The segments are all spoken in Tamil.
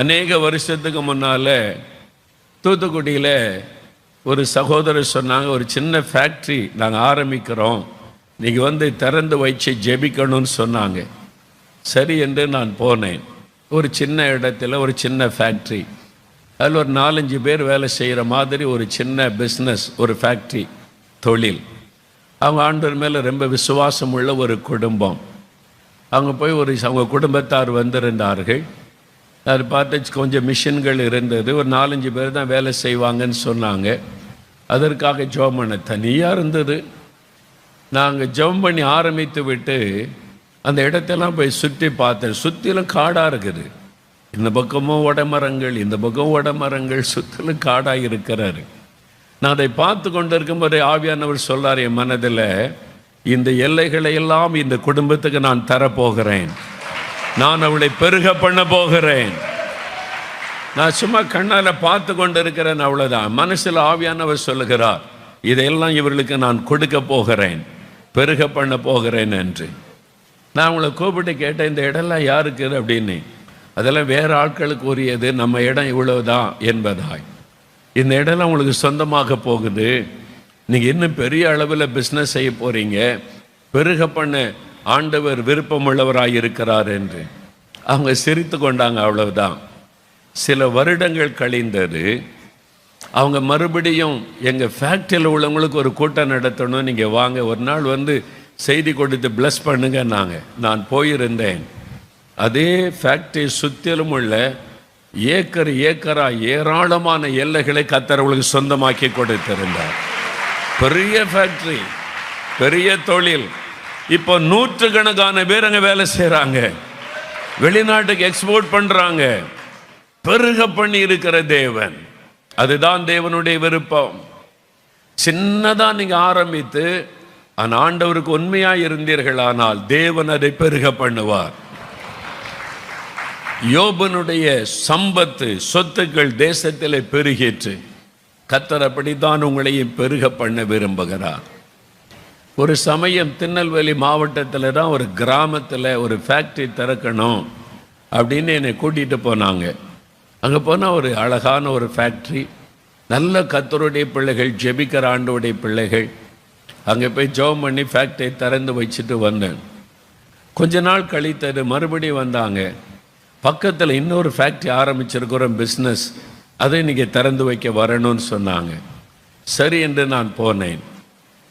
அநேக வருஷத்துக்கு முன்னால் தூத்துக்குடியில் ஒரு சகோதரர் சொன்னாங்க ஒரு சின்ன ஃபேக்ட்ரி நாங்கள் ஆரம்பிக்கிறோம். நீங்கள் வந்து திறந்து வச்சு ஜெபிக்கணும்னு சொன்னாங்க. சரி என்று நான் போனேன். ஒரு சின்ன இடத்துல ஒரு சின்ன ஃபேக்ட்ரி அதில் ஒரு நாலஞ்சு பேர் வேலை செய்கிற மாதிரி ஒரு சின்ன பிஸ்னஸ் ஒரு ஃபேக்ட்ரி தொழில். அவங்க ஆண்டவர் மேலே ரொம்ப விசுவாசம் உள்ள ஒரு குடும்பம். அவங்க போய் ஒரு அவங்க குடும்பத்தார் வந்திருந்தார்கள். அது பார்த்து கொஞ்சம் மிஷின்கள் இருந்தது. ஒரு நாலஞ்சு பேர் தான் வேலை செய்வாங்கன்னு சொன்னாங்க. அதற்காக ஜெபம் பண்ண தனியாக இருந்தது. நாங்கள் ஜெபம் பண்ணி ஆரம்பித்து விட்டு அந்த இடத்தெல்லாம் போய் சுற்றி பார்த்தேன். சுற்றிலும் காடாக இருக்குது. இந்த பக்கமும் உடமரங்கள் இந்த பக்கம் உடமரங்கள் சுற்றிலும் காடாக இருக்கிறாரு. நான் அதை பார்த்து கொண்டு இருக்கும்போது ஆவியானவர் சொல்றார் என் மனதில் இந்த எல்லைகளை எல்லாம் இந்த குடும்பத்துக்கு நான் தரப்போகிறேன். நான் அவளை பெருக பண்ண போகிறேன். நான் சும்மா கண்ணால் பார்த்து கொண்டு இருக்கிறேன் அவ்வளோதான் மனசில் ஆவியானவர் சொல்லுகிறார் இதையெல்லாம் இவர்களுக்கு நான் கொடுக்க போகிறேன். பெருக பண்ண போகிறேன் என்று. நான் உங்களை கூப்பிட்டு கேட்டேன் இந்த இடம்லாம் யாருக்கு? அப்படின்னு. அதெல்லாம் வேறு ஆட்களுக்கு உரியது. நம்ம இடம் இவ்வளவுதான் என்பதாய். இந்த இடம்லாம் உங்களுக்கு சொந்தமாக போகுது. நீங்கள் இன்னும் பெரிய அளவில் பிஸ்னஸ் செய்ய போகிறீங்க பெருக பண்ண ஆண்டவர் விருப்பமுள்ளவராக இருக்கிறார் என்று. அவங்க சிரித்து கொண்டாங்க அவ்வளவுதான். சில வருடங்கள் கழிந்தது அவங்க மறுபடியும் எங்கள் ஃபேக்ட்ரியில் உள்ளவங்களுக்கு ஒரு கூட்டம் நடத்தணும் நீங்கள் வாங்க ஒரு நாள் வந்து செய்தி கொடுத்து ப்ளஸ் பண்ணுங்க நாங்கள் நான் போயிருந்தேன். அதே ஃபேக்ட்ரி சுற்றிலும் உள்ள ஏக்கர் ஏக்கராக ஏராளமான எல்லைகளை கத்தரவங்களுக்கு சொந்தமாக்கி கொடுத்திருந்தார். பெரிய ஃபேக்ட்ரி பெரிய தொழில். இப்போ நூற்றுக்கணக்கான பேர் அங்கே வேலை செய்கிறாங்க வெளிநாட்டுக்கு எக்ஸ்போர்ட் பண்ணுறாங்க பெருக பண்ணி இருக்கிற தேவன். அதுதான் தேவனுடைய விருப்பம். சின்னதாக நீங்கள் ஆரம்பித்து அந்த ஆண்டவருக்கு உண்மையாக இருந்தீர்கள் ஆனால் தேவன் அதை பெருக பண்ணுவார். யோபனுடைய சம்பத்து சொத்துக்கள் தேசத்திலே பெருகிற்று கத்தர் அப்படித்தான் உங்களையும் பெருக பண்ண விரும்புகிறார். ஒரு சமயம் திருநெல்வேலி மாவட்டத்தில் தான் ஒரு கிராமத்தில் ஒரு ஃபேக்ட்ரி திறக்கணும் அப்படின்னு என்னை கூட்டிகிட்டு போனாங்க. அங்கே போனால் ஒரு அழகான ஒரு ஃபேக்ட்ரி நல்ல கத்தருடைய பிள்ளைகள் ஜெபிக்கிற ஆண்டோடைய பிள்ளைகள். அங்கே போய் ஜெபம் பண்ணி ஃபேக்ட்ரியை திறந்து வச்சுட்டு வந்தேன். கொஞ்ச நாள் கழித்தது மறுபடியும் வந்தாங்க. பக்கத்தில் இன்னொரு ஃபேக்ட்ரி ஆரம்பிச்சிருக்கிறோம் பிஸ்னஸ் அதை இன்றைக்கி திறந்து வைக்க வரணும்னு சொன்னாங்க. சரி என்று நான் போனேன்.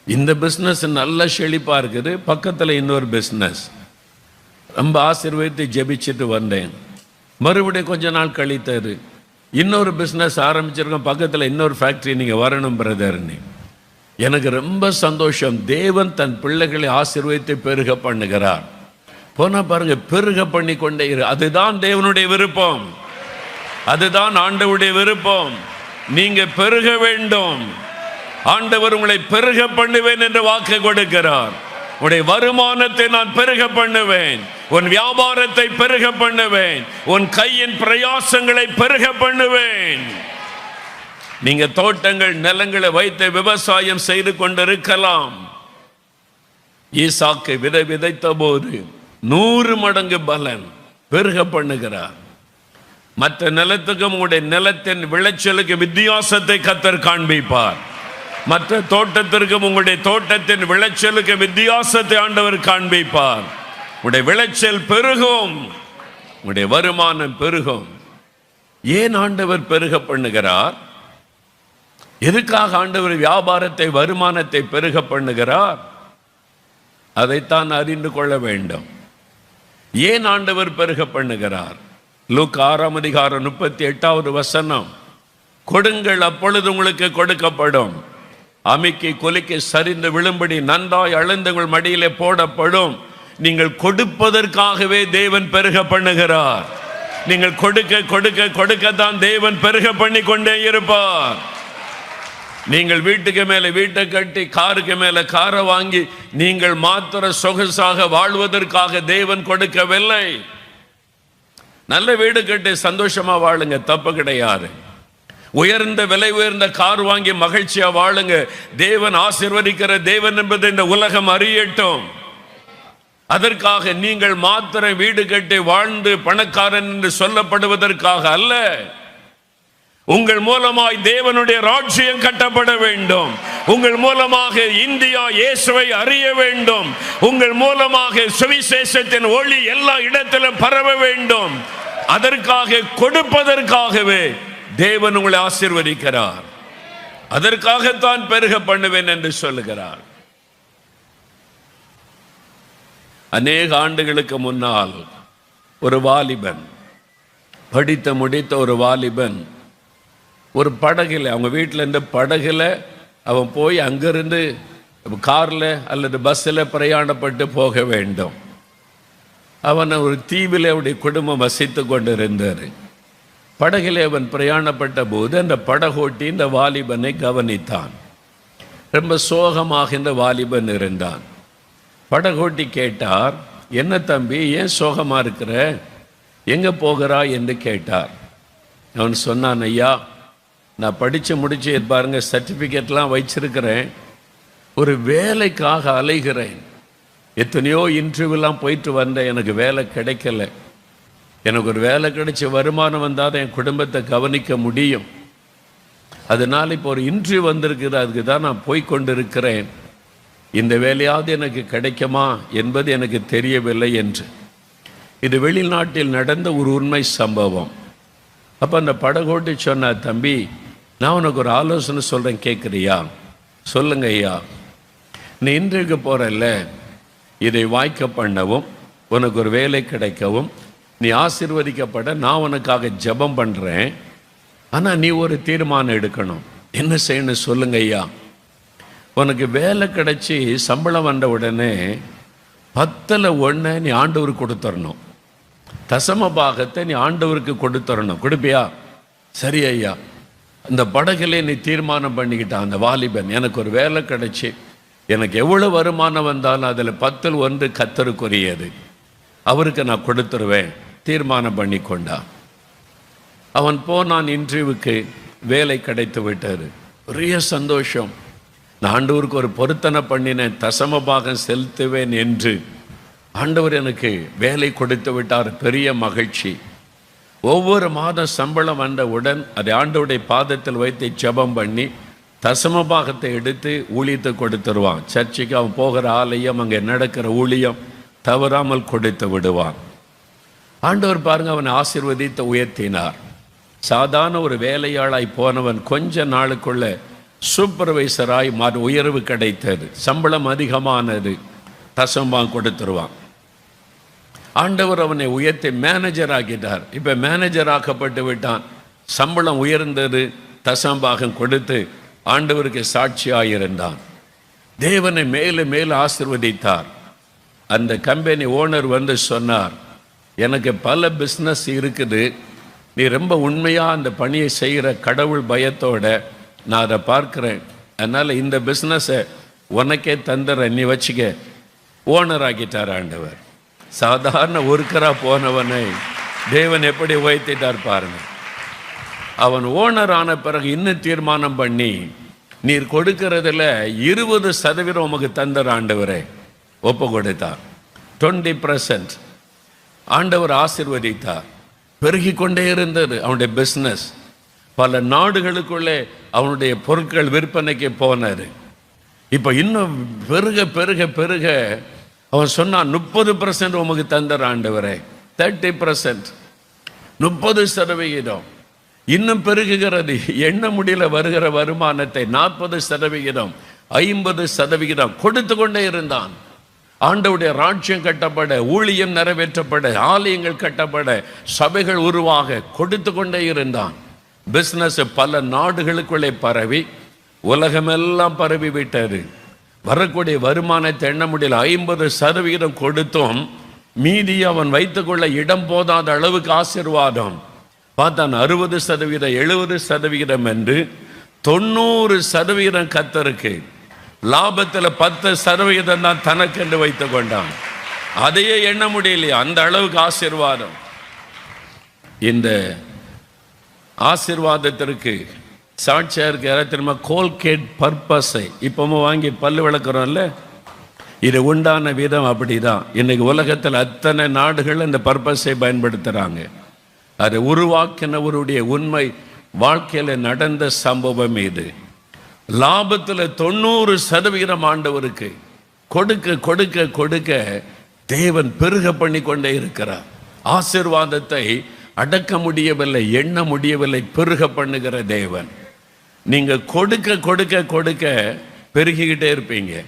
இந்த பிஸ்னஸ் நல்ல செழிப்பாக இருக்குது. பக்கத்தில் இன்னொரு பிஸ்னஸ் ரொம்ப ஆசீர்வதித்து ஜெபிச்சுட்டு வந்தேன். மறுபடியும் கொஞ்ச நாள் கழித்தாரு இன்னொரு பிஸ்னஸ் ஆரம்பிச்சிருக்கோம். பக்கத்தில் இன்னொரு ஃபேக்ட்ரி நீங்கள் வரணும் பிரதர்னு எனக்கு ரொம்ப சந்தோஷம். தேவன் தன் பிள்ளைகளை ஆசீர்வதித்து பெருக பண்ணுகிறார். போனா பாருங்க பெருக பண்ணி கொண்டே இரு. அதுதான் தேவனுடைய விருப்பம். அதுதான் ஆண்டவுடைய விருப்பம். நீங்க பெருக வேண்டும். ஆண்டவர் உங்களை பெருக பண்ணுவேன் என்று வாக்கு கொடுக்கிறார். உன்னுடைய வருமானத்தை நான் பெருக பண்ணுவேன். உன் வியாபாரத்தை பெருக பண்ணுவேன். உன் கையின் பிரயாசங்களை பெருக பண்ணுவேன். நீங்க தோட்டங்கள் நிலங்களை வைத்து விவசாயம் செய்து கொண்டிருக்கலாம். ஈசாக்கை விதை விதைத்த போது நூறு மடங்கு பலன் பெருக பண்ணுகிறார். மற்ற நிலத்துக்கும் உங்களுடைய நிலத்தின் விளைச்சலுக்கு வித்தியாசத்தை கத்தர் காண்பிப்பார். மற்ற தோட்டத்திற்கும் உங்களுடைய தோட்டத்தின் விளைச்சலுக்கு வித்தியாசத்தை ஆண்டவர் காண்பிப்பார். உங்களுடைய விளைச்சல் பெருகும். உங்களுடைய வருமானம் பெருகும். ஏன் ஆண்டவர் பெருக பண்ணுகிறார்? எதுக்காக ஆண்டவர் வியாபாரத்தை வருமானத்தை பெருக பண்ணுகிறார்? அதைத்தான் அறிந்து கொள்ள வேண்டும். ஏன் ஆண்டவர் பெருக பண்ணுகிறார்? லூக் ஆறாம் அதிகாரம் முப்பத்தி எட்டாவது வசனம். கொடுங்கள் அப்பொழுது உங்களுக்கு கொடுக்கப்படும். அமைக்கை கொலைக்கு சரிந்து விழும்படி நன்றாய் அழுந்தங்கள் மடியிலே போடப்படும். நீங்கள் கொடுப்பதற்காகவே தேவன் பெருக பண்ணுகிறார். நீங்கள் கொடுக்க கொடுக்க கொடுக்கத்தான் தேவன் பெருக பண்ணி கொண்டே இருப்பார். நீங்கள் வீட்டுக்கு மேலே வீட்டை கட்டி காருக்கு மேலே காரை வாங்கி நீங்கள் மாத்திர சொகுசாக வாழ்வதற்காக தேவன் கொடுக்கவில்லை. நல்ல வீடு கட்டி சந்தோஷமா வாழுங்க தப்பு கிடையாது. உயர்ந்த விலை உயர்ந்த கார் வாங்கி மகிழ்ச்சியா வாழுங்க. தேவன் ஆசிர்வதிக்கிற தேவன் என்பதை இந்த உலகம் அறியட்டும். அதற்காக நீங்கள் மாத்திரம் வீடு கட்டி வாழ்ந்து பணக்காரன் என்று சொல்லப்படுவதற்காக அல்ல. உங்கள் மூலமாய் தேவனுடைய ராஜ்யம் கட்டப்பட வேண்டும். உங்கள் மூலமாக இந்தியா இயேசுவை அறிய வேண்டும். உங்கள் மூலமாக சுவிசேஷத்தின் ஒளி எல்லா இடத்திலும் பரவ வேண்டும். அதற்காக கொடுப்பதற்காகவே தேவன் உங்களை ஆசிர்வதிக்கிறார். அதற்காகத்தான் பெருக பண்ணுவேன் என்று சொல்லுகிறார். அநேக ஆண்டுகளுக்கு முன்னால் ஒரு வாலிபன் படித்து முடித்த ஒரு வாலிபன் ஒரு படகில் அவங்க வீட்டில் இருந்து படகுல அவன் போய் அங்கிருந்து காரில் அல்லது பஸ்ஸில் பிரயாணப்பட்டு போக வேண்டும். அவன் ஒரு தீவில் அவருடைய குடும்பம் வசித்து கொண்டிருந்தார் படகிலே அவன் பிரயாணப்பட்ட போது அந்த படகோட்டி இந்த வாலிபனை கவனித்தான். ரொம்ப சோகமாக இந்த வாலிபன் இருந்தான். படகோட்டி கேட்டார் என்ன தம்பி ஏன் சோகமாக இருக்கிற? எங்கே போகிறா? என்று கேட்டார். அவன் சொன்னான் ஐயா நான் படித்து முடிச்சு பாருங்க சர்டிஃபிகேட்லாம் வச்சிருக்கிறேன். ஒரு வேலைக்காக அலைகிறேன். எத்தனையோ இன்டர்வியூலாம் போயிட்டு வந்தேன் எனக்கு வேலை கிடைக்கல. எனக்கு ஒரு வேலை கிடைச்சி வருமானம் வந்தால் தான் என் குடும்பத்தை கவனிக்க முடியும். அதனால் இப்போ ஒரு இன்ட்ரிவ் வந்திருக்குது அதுக்கு தான் நான் போய் இருக்கிறேன் இந்த வேலையாவது எனக்கு கிடைக்குமா என்பது எனக்கு தெரியவில்லை என்று. இது வெளிநாட்டில் நடந்த ஒரு உண்மை சம்பவம். அப்போ அந்த படகோட்டி சொன்ன தம்பி நான் உனக்கு ஒரு ஆலோசனை சொல்கிறேன் கேட்குறியா? சொல்லுங்க ஐயா. நீ இன்றைக்கு போகிறல்ல இதை வாய்க்க பண்ணவும் உனக்கு ஒரு வேலை கிடைக்கவும் நீ ஆசீர்வதிக்கப்பட நான் உனக்காக ஜெபம் பண்ணுறேன் ஆனால் நீ ஒரு தீர்மானம் எடுக்கணும். என்ன செய்யணும் சொல்லுங்க ஐயா. உனக்கு வேலை கிடைச்சி சம்பளம் வந்த உடனே பத்தில் ஒன்று நீ ஆண்டவருக்கு கொடுத்துடணும் தசம பாகத்தை நீ ஆண்டவருக்கு கொடுத்துடணும் கொடுப்பியா? சரி ஐயா. அந்த படகுலே நீ தீர்மானம் பண்ணிக்கிட்டான் அந்த வாலிபன் எனக்கு ஒரு வேலை கிடைச்சி. எனக்கு எவ்வளோ வருமானம் வந்தாலும் அதில் பத்தில் ஒன்று கத்தருக்குரியது. அவருக்கு நான் கொடுத்துருவேன். தீர்மானம் பண்ணி கொண்டான் அவன் போனான் இன்டர்வியூவுக்கு வேலை கிடைத்து விட்டார் பெரிய சந்தோஷம். நான் ஆண்டவருக்கு ஒரு பொருத்தனை பண்ணினேன் தசம பாகம் செலுத்துவேன் என்று. ஆண்டவர் எனக்கு வேலை கொடுத்து விட்டார் பெரிய மகிழ்ச்சி. ஒவ்வொரு மாதம் சம்பளம் வந்தவுடன் அதை ஆண்டவுடைய பாதத்தில் வைத்து ஜபம் பண்ணி தசம பாகத்தை எடுத்து ஊழியத்தை கொடுத்துருவான். சர்ச்சைக்கு அவன் போகிற ஆலயம் அங்கே நடக்கிற ஊழியம் தவறாமல் கொடுத்து விடுவான். ஆண்டவர் பாருங்க அவனை ஆசிர்வதித்து உயர்த்தினார். சாதாரண ஒரு வேலையாளாய் போனவன் கொஞ்ச நாளுக்குள்ள சூப்பர்வைசராய் மாறு உயர்வு கிடைத்தது. சம்பளம் அதிகமானது. தசம்பான் கொடுத்துருவான். ஆண்டவர் அவனை உயர்த்தி மேனேஜர் ஆக்கிட்டார். இப்போ மேனேஜர் ஆக்கப்பட்டு விட்டான். சம்பளம் உயர்ந்தது தசம்பாகம் கொடுத்து ஆண்டவருக்கு சாட்சியாக இருந்தான். தேவனை மேலும் மேலும் ஆசிர்வதித்தார். அந்த கம்பெனி ஓனர் வந்து சொன்னார் எனக்கு பல பிஸ்னஸ் இருக்குது. நீ ரொம்ப உண்மையாக அந்த பணியை செய்கிற கடவுள் பயத்தோட நான் அதை பார்க்குறேன். அதனால் இந்த பிஸ்னஸை உனக்கே தந்துடுறேன் நீ வச்சுக்க. ஓனர் ஆகிட்டார் ஆண்டவர். சாதாரண ஒருக்கராக போனவனை தேவன் எப்படி உயர்த்திட்டார் பாருங்க. அவன் ஓனர் ஆன பிறகு இன்னும் தீர்மானம் பண்ணி நீர் கொடுக்கறதுல இருபது சதவீதம் உமக்கு தந்துற ஆண்டவரே. ஒப்பு கொடுத்தான் டுவெண்ட்டி பர்சன்ட் ஆண்டவர் ஆசிர்வதித்தார். பெருகி கொண்டே இருந்தது அவனுடைய பிஸ்னஸ் பல நாடுகளுக்குள்ளே அவனுடைய பொருட்கள் விற்பனைக்கு போனார் இப்போ இன்னும் பெருக பெருக பெருக அவன் சொன்னான் முப்பது பர்சன்ட் உமக்கு தந்துற ஆண்டவரே. தேர்ட்டி பர்சன்ட் முப்பது சதவிகிதம். இன்னும் பெருகுகிறது. எண்ண முடியல வருகிற வருமானத்தை? நாற்பது சதவிகிதம். ஐம்பது சதவிகிதம். கொடுத்து கொண்டே இருந்தான். ஆண்டவுடைய ராஜ்யம் கட்டப்பட ஊழியம் நிறைவேற்றப்பட ஆலயங்கள் கட்டப்பட சபைகள் உருவாக கொடுத்து கொண்டே இருந்தான். பிஸ்னஸ் பல நாடுகளுக்குள்ளே பரவி உலகமெல்லாம் பரவி விட்டது. வரக்கூடிய வருமானத்தை எண்ண முடியல ஐம்பது சதவிகிதம் கொடுத்தும். மீதி அவன் வைத்துக்கொள்ள இடம் போதாத அளவுக்கு ஆசிர்வாதம். பார்த்தான் அறுபது சதவீதம் எழுபது சதவிகிதம் என்று தொண்ணூறு சதவிகிதம் கத்தருக்கு. லாபத்தில் பத்து சதவிகிதம் தான் தனக்கு என்று வைத்து கொண்டான். அதையே எண்ண முடியலையா. அந்த அளவுக்கு ஆசீர்வாதம். இந்த ஆசீர்வாதத்திற்கு சாட்சியாக இருக்க யாராவது தெரியுமா? கோல்கேட் பர்பஸை இப்பவும் வாங்கி பல்லு விளக்குறோம்ல? இது உண்டான விதம் அப்படிதான். இன்றைக்கி உலகத்தில் அத்தனை நாடுகள் இந்த பர்பஸை பயன்படுத்துகிறாங்க அதை உருவாக்கினவருடைய உண்மை வாழ்க்கையில் நடந்த சம்பவம் இது. லாபத்தில் தொண்ணூறு சதவீதம் ஆண்டவருக்கு கொடுக்க கொடுக்க கொடுக்க தேவன் பெருக பண்ணி கொண்டே இருக்கிறார். ஆசிர்வாதத்தை அடக்க முடியவில்லை எண்ண முடியவில்லை பெருக பண்ணுகிற தேவன். நீங்கள் கொடுக்க கொடுக்க கொடுக்க பெருகிக்கிட்டே இருப்பீங்க.